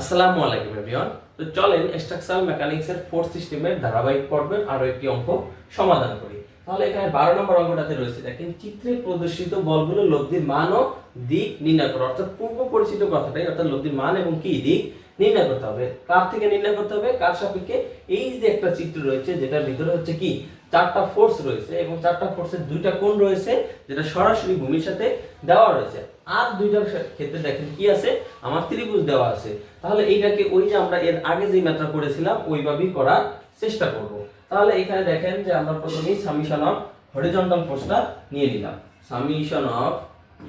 আসসালামু আলাইকুম এভরিওয়ান। তো চলেন স্ট্রাকচারাল মেকানিক্স এর ফোর্থ সিস্টেমের ধারাবাহিক পর্বের আরও একটি অঙ্ক সমাধান করি। তাহলে এখানে বারো নম্বর অঙ্কটাতে রয়েছে, দেখেন চিত্রে প্রদর্শিত বলগুলো লব্ধির মান ও দিক নির্ণয় করো। অর্থাৎ পূর্ব পরিচিত কথাটাই, অর্থাৎ লব্ধির মান এবং কি দিক নির্ণয় করতে হবে। কার থেকে নির্ণয় করতে হবে? কার সাপেক্ষে? এই যে একটা চিত্র রয়েছে, যেটার ভিতরে হচ্ছে কি? চারটা ফোর্স রয়েছে এবং চারটা ফোর্সের দুইটা কোণ রয়েছে, যেটা সরাসরি ভূমির সাথে দেওয়া রয়েছে। আর দুইটার ক্ষেত্রে দেখেন কি আছে? আমার ত্রিভুজ দেওয়া আছে। তাহলে এইটাকে ওই যে আমরা এর আগে যে ম্যাথটা করেছিলাম, ওইভাবেই করার চেষ্টা করব। তাহলে এখানে দেখেন যে আমরা প্রথমেই সামিশন অফ হরিজন্টাল ফোর্সটা নিয়ে নিলাম। Summation of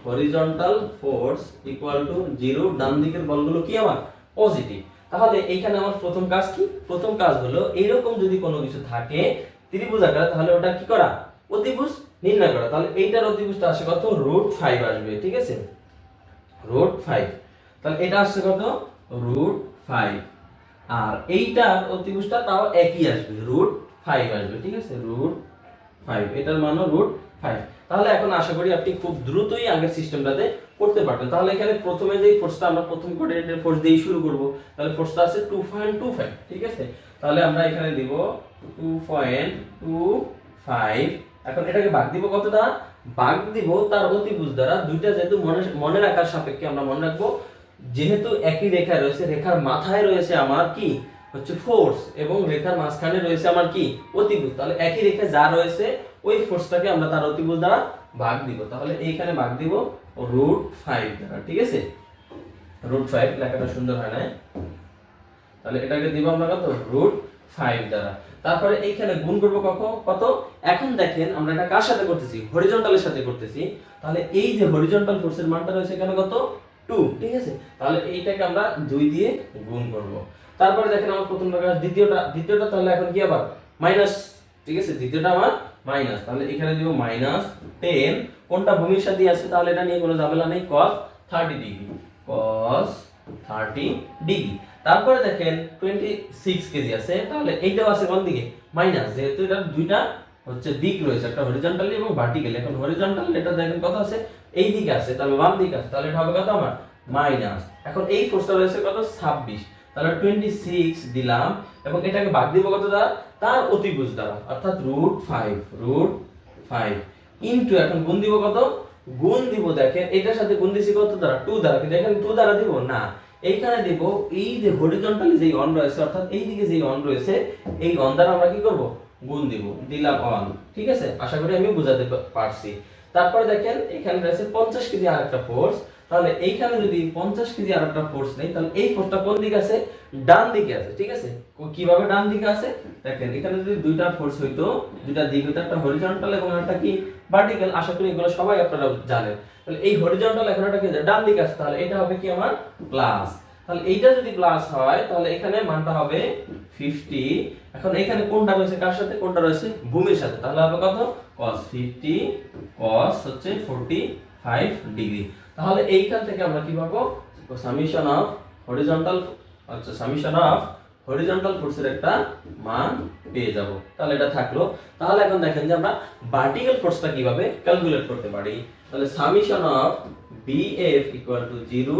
horizontal force equal to zero ডান দিকের বলগুলো কি আমার? পজিটিভ তাহলে এইখানে আমার প্রথম কাজ কি? প্রথম কাজ হলো, এইরকম যদি কোনো কিছু থাকে ত্রিভুজ আকারে, তাহলে ওটা কি করা? অতিভুজ। নির্ণয় করা। তাহলে এইটার অতিভুজটা আসে কত? রুট ফাইভ আসবে, ঠিক আছে? রুট ফাইভ তাহলে এটা আসছে কত? রুট ফাইভ আর এইটার অতিভুজটা তাও একই আসবে রুট ফাইভ আসবে, ঠিক আছে? রুট ফাইভ এটার মানও রুট ফাইভ তাহলে এখন আশা করি আপনি খুব দ্রুতই আগের সিস্টেমটাতে করতে পারবেন। তাহলে এখানে প্রথমে যে ফোর্সটা আমরা প্রথম কোঅর্ডিনেটের ফোর্স দিয়েই শুরু করব, তাহলে ফোর্সটা আছে টু পয়েন্ট টু ফাইভ ঠিক আছে? তাহলে আমরা এখানে দিব টু পয়েন্ট টু ফাইভ এখন এটাকে ভাগ দিব কত দ্বারা? ভাগ দিব তার অতিভুজ দ্বারা। দুইটা যেহেতু মনে মনে রাখার সাপেক্ষে আমরা মনে রাখব, যেহেতু একই রেখায় রয়েছে, রেখার মাথায় রয়েছে আমার কি? হচ্ছে ফোর্স এবং রেখার মাঝখানে রয়েছে আমার কি? অতিভুজ। তাহলে একই রেখায় যা রয়েছে, ওই ফোর্সটাকে আমরা তার অতিভুজ দ্বারা ভাগ দিব। তাহলে এইখানে ভাগ দিব রুট ফাইভ দ্বারা, ঠিক আছে? রুট ফাইভ লেখাটা সুন্দর হয় না তাহলে এটাকে দিব আমরা কত? রুট ফাইভ দ্বারা। তারপরে এইখানে গুণ করব কখন কত? এখন দেখেন আমরা এটা কার সাথে করতেছি? হরিজন্টালের সাথে করতেছি। তাহলে এই যে হরিজন্টাল ফোর্সের মানটা রয়েছে এখানে কত? টু ঠিক আছে? তাহলে এইটাকে আমরা দুই দিয়ে গুণ করব। তারপরে দেখেন আমার প্রথম কাজ দ্বিতীয়টা দ্বিতীয়টা তাহলে এখন কি আবার? মাইনাস ঠিক আছে? দ্বিতীয়টা আমার মাইনাস তাহলে এখানে দিব মাইনাস টেন কোনটা ভূমির সাথে আছে? তাহলে এটা নিয়ে কোনো ঝামেলা নেই। Cos thirty degree cos thirty degree তারপরে দেখেন টোয়েন্টি সিক্স কেজি আছে, তাহলে এইটাও আছে কোন দিকে? মাইনাস যেহেতু এটা দুইটা হচ্ছে দিক রয়েছে, একটা হরিজন্টালি এবং ভার্টিক্যাল এখন হরিজন্টাল এটা দেখেন কত আছে? এই দিকে আছে, তাহলে বাম দিকে আছে, তাহলে এটা হবে কত আমার? মাইনাস এখন এই ফোর্সটা রয়েছে কত? ছাব্বিশ। তাহলে টোয়েন্টি সিক্স দিলাম, এবং এটাকে বাদ দিব কত দ্বারা? তার অতিভুজ দ্বারা, অর্থাৎ root five root five into এখন গুণ দিব কত? গুণ দিব, দেখেন, এটার সাথে গুণ দিছি কত দ্বারা? টু দ্বারা। এখানে টু দ্বারা দিব না। এইখানে দিব এই যে হরিজন্টালি যেই অন রয়েছে, অর্থাৎ এই দিকে যেই অন রয়েছে, এই অন দ্বারা আমরা কি করব? গুণ দিব, দিলাম অন, ঠিক আছে? আশা করি আমি বোঝাতে পারছি। তারপরে দেখেন, এখানে রয়েছে পঞ্চাশ কেজি আর একটা ফোর্স তাহলে এইখানে যদি পঞ্চাশ কেজি আর একটা ফোর্স নেই, তাহলে এই ফোর্সটা কোন দিকে আছে? ডান দিকে আছে, ঠিক আছে? কীভাবে ডান দিকে আছে? দেখেন, এখানে যদি দুইটা ফোর্স হইতো, দুইটা দিক হইতো, একটা হরিজন্টাল এবং একটা কি? ভার্টিক্যাল আশা করি এগুলো সবাই আপনারা জানেন। তাহলে এই হরিজন্টাল এখন একটা কি? ডান দিকে আছে, তাহলে এটা হবে কি আমার? প্লাস তাহলে এইটা যদি প্লাস হয়, তাহলে এখানে মানটা হবে ফিফটি এখন এখানে কোনটা রয়েছে? কার সাথে? কোনটা রয়েছে? ভূমির সাথে। তাহলে হবে কত? cos 50 cos হচ্ছে 45 ডিগ্রি তাহলে এইখান থেকে আমরা কি পাবো? সামিশন অফ হরিজন্টাল আচ্ছা সামিশন অফ হরিজন্টাল ফোর্সের একটা মান পেয়ে যাব। তাহলে এটা থাকল। তাহলে এখন দেখেন যে আমরা ভার্টিক্যাল ফোর্সটা কীভাবে ক্যালকুলেট করতে পারি? তাহলে summation of BF equal to zero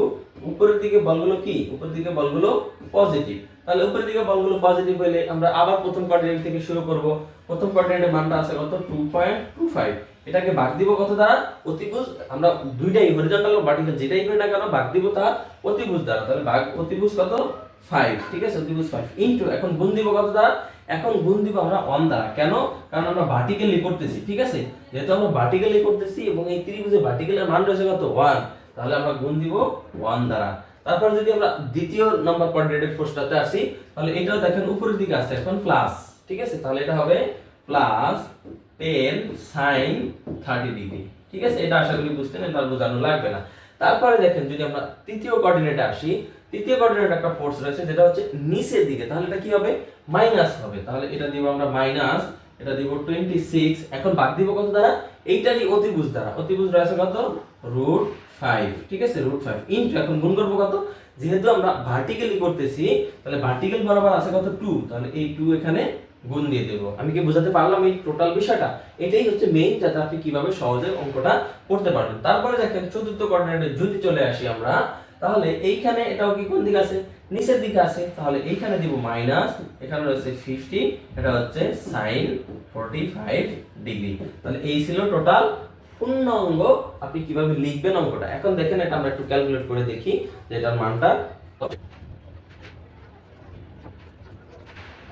উপরের দিকে বলগুলো কি? উপরের দিকে বলগুলো পজিটিভ তাহলে উপরের দিকে বলগুলো পজিটিভ হলে আমরা আবার প্রথম কোঅর্ডিনেট থেকে শুরু করব। প্রথম কোঅর্ডিনেটের মানটা আছে কত? 2.25 এটাকে ভাগ দিব কত দ্বারা? অতিভুজ আমরা দুইটাই হরিজন্টাল ও ভার্টিক্যাল যেটাই করি না কেন ভাগ দিব তার অতিভুজ দ্বারা। তাহলে ভাগ অতিভুজ কত? 5 ঠিক আছে? অতিভুজ 5 ইনটু এখন গুণ দিব কত দ্বারা? এখন গুণ দিব আমরা অন দ্বারা। কেন? কারণ আমরা ভার্টিক্যালি করতেছি, ঠিক আছে? যেহেতু আমরা ভার্টিক্যালি করতেছি এবং এই ত্রিভুজে ভার্টিক্যালের মান রয়েছে কত? 1 তাহলে আমরা গুণ দিব 1 দ্বারা। তারপর যদি আমরা দ্বিতীয় নাম্বার কোঅর্ডিনেটেড ফোর্সটাতে আসি, তাহলে এটাও দেখেন উপরের দিকে আছে, এখন প্লাস ঠিক আছে? তাহলে এটা হবে plus ten sine thirty degree ঠিক আছে? এটা আশা করি বুঝতেন এটা আর বোঝানো লাগবে না। তারপরে দেখেন, যদি আমরা তৃতীয় কোঅর্ডিনেটে আসি, তৃতীয় কোঅর্ডিনেট একটা ফোর্স রয়েছে, যেটা হচ্ছে নিচের দিকে। তাহলে এটা কি হবে? মাইনাস হবে। তাহলে এটা দিব আমরা মাইনাস এটা দিব টোয়েন্টি সিক্স এখন বাদ দিব কত দ্বারা? এইটারই অতিভুজ দ্বারা। অতিভুজ রয়েছে কত? রুট ফাইভ ঠিক আছে? রুট ফাইভ ইন্টু এখন গুণ করব কত? যেহেতু আমরা ভার্টিক্যালি করতেছি, তাহলে ভার্টিক্যাল বরাবর আছে কত? টু তাহলে এই টু এখানে গুণ দিয়ে দেবো। আমি কি বোঝাতে পারলাম এই টোটাল বিষয়টা? এটাই হচ্ছে মেইন যাতে আপনি কীভাবে সহজে অঙ্কটা করতে পারবেন। তারপরে দেখেন চতুর্থ কোঅর্ডিনেটে যদি চলে আসি আমরা, তাহলে এইখানে এটাও কি কোন দিকে আছে? নিচের দিকে আছে। তাহলে এইখানে দিব মাইনাস এখানে রয়েছে ফিফটি এটা হচ্ছে সাইন ফোরটি ফাইভ ডিগ্রি তাহলে এই ছিল টোটাল পূর্ণ অঙ্গ আপনি কীভাবে লিখবেন অঙ্কটা? এখন দেখেন এটা আমরা একটু ক্যালকুলেট করে দেখি যে এটার মানটা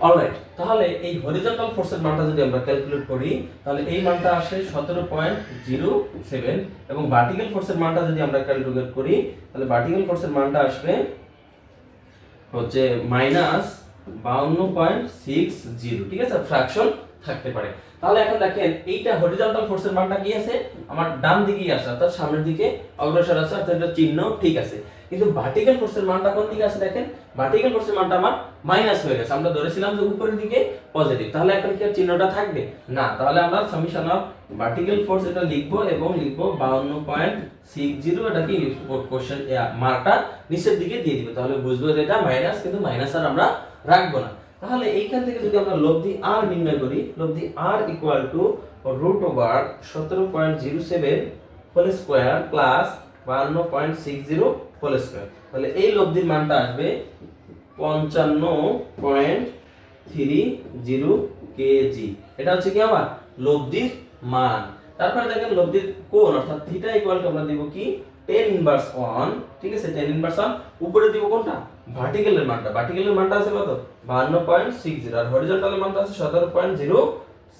অলরাইট তাহলে এই হরিজন্টাল ফোর্সের মানটা যদি আমরা ক্যালকুলেট করি, তাহলে এই মানটা আসে সতেরো পয়েন্ট জিরো সেভেন এবং ভার্টিক্যাল ফোর্সের মানটা যদি আমরা ক্যালকুলেট করি, তাহলে ভার্টিক্যাল ফোর্সের মানটা আসবে হচ্ছে মাইনাস বাউন্ন পয়েন্ট সিক্স জিরো, ঠিক আছে? ফ্র্যাকশন থাকতে পারে। তাহলে এখন দেখেন, এইটা হরিজন্টাল ফোর্সের মানটা কি আছে? আমার ডান দিকেই আছে, অর্থাৎ সামনের দিকে অগ্রসর আছে, অর্থাৎ চিহ্ন ঠিক আছে। কিন্তু ভার্টিক্যাল ফোর্সের মানটা কোন দিকে আছে দেখেন? ভার্টিক্যাল ফোর্সের মানটা আমার মাইনাস হয়ে গেছে। আমরা ধরেছিলাম যে উপরের দিকে পজিটিভ তাহলে এখন কি চিহ্নটা থাকবে? না, তাহলে আমরা সামিশন অফ ভার্টিক্যাল ফোর্স এটা লিখব এবং লিখব বাউন্ন পয়েন্ট সিক্স জিরো এটা কি কোশ্চেন মার্কটা নিচের দিকে দিয়ে দিবে। তাহলে বুঝব যে এটা মাইনাস কিন্তু মাইনাস আর আমরা রাখব না। তাহলে এইখান থেকে যদি আমরা লব্ধি আর নির্ণয় করি, লব্ধি R equal to root over সতেরো point zero seven whole square plus বাহান্ন point six zero whole square তাহলে এই লব্ধির মানটা আসবে পঞ্চান্ন পয়েন্ট থ্রি জিরো কেজি এটা হচ্ছে কি আমার লব্ধির মান। তারপরে দেখেন লব্ধির কোণ, অর্থাৎ থিটা ইকুয়াল টু আমরা দিব কি? টেন ইনভার্স ওয়ান ঠিক আছে? টেন ইনভার্স ওয়ান উপরে দিব কোনটা? ভার্টিক্যালের মানটা। ভার্টিক্যালের মানটা আছে কত? বাহান্ন পয়েন্ট সিক্স জিরো আর হরিজন্টালের মানটা আছে সতেরো পয়েন্ট জিরো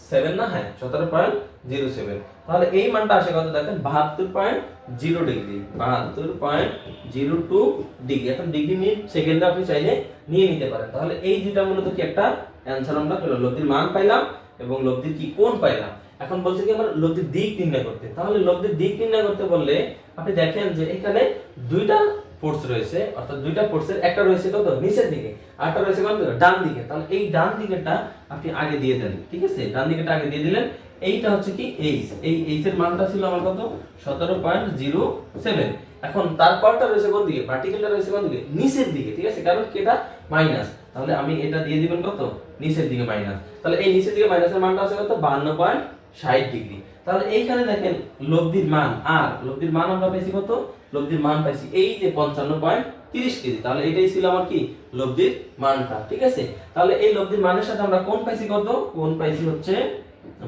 সেভেন না হ্যাঁ সতেরো পয়েন্ট জিরো সেভেন তাহলে এই মানটা আসে কত দেখেন? বাহাত্তর পয়েন্ট জিরো ডিগ্রি বাহাত্তর পয়েন্ট জিরো টু ডিগ্রি এখন ডিগ্রি নিয়ে সেকেন্ডে আপনি চাইলে নিয়ে নিতে পারেন। তাহলে এই দুইটা মূলত কি একটা অ্যান্সার আমরা পেলাম? লব্ধির মান পাইলাম এবং লব্ধির কি কোণ পাইলাম? এখন বলছে কি আমার লব্ধির দিক নির্ণয় করতে। তাহলে লব্ধির দিক নির্ণয় করতে বললে আপনি দেখেন যে এখানে দুইটা ফোর্স রয়েছে, অর্থাৎ দুইটা ফোর্সের একটা রয়েছে কত? নিচের দিকে আরটা রয়েছে কত? ডান দিকে। তাহলে এই ডান দিকেটা আপনি আগে দিয়ে দেন, ঠিক আছে? ডান দিকেটা আগে দিয়ে দিলেন, এইটা হচ্ছে কি এইচ এই এইচ এর মানটা ছিল আমার কত? সতেরো পয়েন্ট জিরো সেভেন এখন তারপরটা রয়েছে কোন দিকে? ভার্টিক্যালটা রয়েছে কোন দিকে? নিচের দিকে, ঠিক আছে? কারণ এটা মাইনাস তাহলে আমি এটা দিয়ে দিবেন কত? নিচের দিকে মাইনাস তাহলে এই নিচের দিকে মাইনাসের মানটা আছে কত? বাহান্ন পয়েন্ট ষাট ডিগ্রি তাহলে এইখানে দেখেন লব্ধির মান আর, লব্ধির মান আমরা পাইছি কত? লব্ধির মান পাইছি এই যে পঞ্চান্ন পয়েন্ট তিরিশ কেজি। তাহলে এটাই ছিল আমার কি? লব্ধির মানটা, ঠিক আছে? তাহলে এই লব্ধির মানের সাথে আমরা কোন পাইছি কত? কোন পাইছি হচ্ছে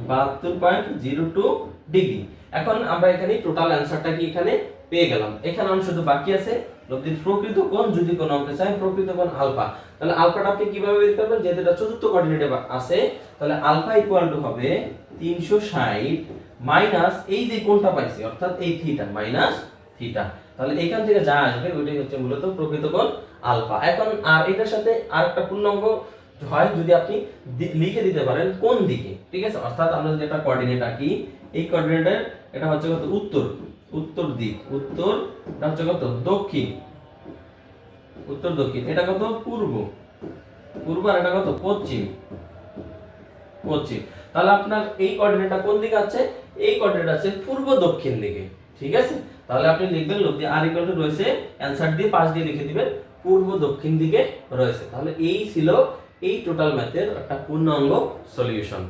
বাহাত্তর পয়েন্ট জিরো টু ডিগ্রি। এখন আমরা এখানে টোটাল অ্যান্সারটা কি এখানে পেয়ে গেলাম? এখানে আমি শুধু বাকি আছে। লব্ধির প্রকৃত কোণ যদি কোন অঙ্কে চাই প্রকৃত কোণ আলফা। তাহলে আলফাটা আপনি কীভাবে বের করবেন? যেহেতু এটা চতুর্থ কোঅর্ডিনেটে আছে, তাহলে আলফা ইকুয়াল টু হবে তিনশো ষাট মাইনাস এই যে কোণটা পাইছি, অর্থাৎ এই থিটা মাইনাস থিটা তাহলে এখান থেকে যা আসবে, ওইটাই হচ্ছে মূলত প্রকৃত কোণ আলফা। এখন আর এটার সাথে আরেকটা পূর্ণাঙ্গ হয়, যদি আপনি লিখে দিতে পারেন কোন দিকে, ঠিক আছে? অর্থাৎ আমরা যদি একটা কোঅর্ডিনেট আঁকি, এই কোঅর্ডিনেটের এটা হচ্ছে কত? উত্তর উত্তর দিক, উত্তর, এটা হচ্ছে কত? দক্ষিণ। উত্তর, দক্ষিণ। এটা কত? পূর্ব। পূর্ব আর এটা কত? পশ্চিম। পশ্চিম। তাহলে আপনার এই কোঅর্ডিনেটটা কোন দিকে আছে? এই কোয়াড্রেন্ট আছে পূর্ব দক্ষিণ দিকে, ঠিক আছে? তাহলে আপনি লিখবেন লব্ধি আর ইকুয়াল টু রয়েছে অ্যানসার দিয়ে পাশ দিয়ে লিখে দিবেন, পূর্ব দক্ষিণ দিকে রয়েছে। তাহলে এই ছিল এই টোটাল ম্যাথের একটা পূর্ণাঙ্গ সলিউশন